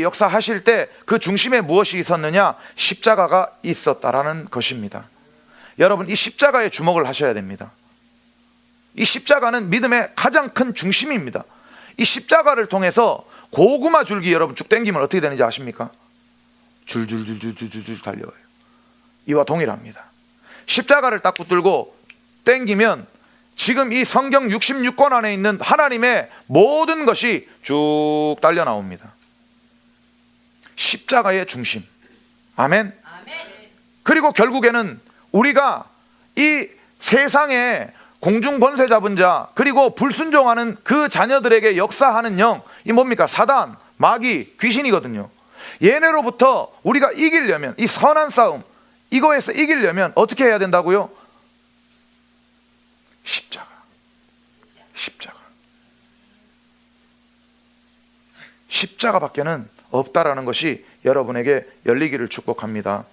역사하실 때 그 중심에 무엇이 있었느냐? 십자가가 있었다라는 것입니다. 여러분, 이 십자가에 주목을 하셔야 됩니다. 이 십자가는 믿음의 가장 큰 중심입니다. 이 십자가를 통해서 고구마 줄기 여러분 쭉 당기면 어떻게 되는지 아십니까? 줄줄줄줄줄줄 달려와요. 이와 동일합니다. 십자가를 딱 붙들고 당기면 지금 이 성경 66권 안에 있는 하나님의 모든 것이 쭉 딸려 나옵니다. 십자가의 중심. 아멘. 그리고 결국에는 우리가 이 세상에 공중 번세 잡은 자 그리고 불순종하는 그 자녀들에게 역사하는 영 이 뭡니까? 사단 마귀 귀신이거든요. 얘네로부터 우리가 이기려면 이 선한 싸움 이거에서 이기려면 어떻게 해야 된다고요? 십자가. 십자가. 십자가밖에는 없다라는 것이 여러분에게 열리기를 축복합니다